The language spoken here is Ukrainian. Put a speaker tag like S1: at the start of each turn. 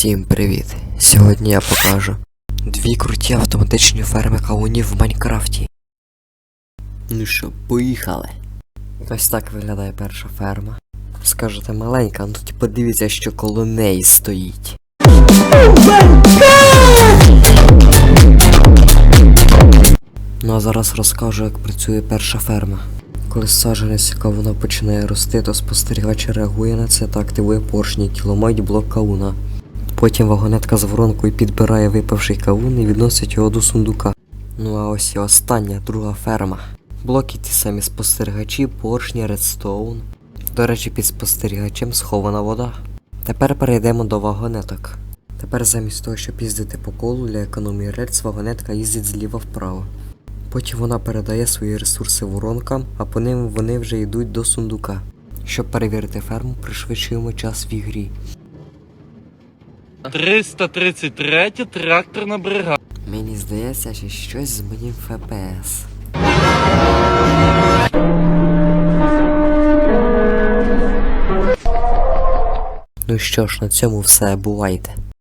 S1: Всім привіт! Сьогодні я покажу дві круті автоматичні ферми кавунів в Майнкрафті. Ну що, поїхали. Ось так виглядає перша ферма. Скажете маленька, ну тоді подивіться, що коло неї стоїть. Ну а зараз розкажу, як працює перша ферма. Коли саджанець кавуна починає рости, то спостерігач реагує на це та активує поршні, які блок кавуна. Потім вагонетка з воронкою підбирає випавший кавун і відносить його до сундука. Ну а ось і остання, друга ферма. Блоки ті самі спостерігачі, поршні, редстоун. До речі, під спостерігачем схована вода. Тепер перейдемо до вагонеток. Тепер замість того, щоб їздити по колу для економії рельс, вагонетка їздить зліва вправо. Потім вона передає свої ресурси воронкам, а по ним вони вже йдуть до сундука. Щоб перевірити ферму, пришвидшуємо час в ігрі.
S2: 333 тракторна бригада.
S1: Мені здається, що щось з моїм ФПС. Ну що ж, на цьому все, бувайте.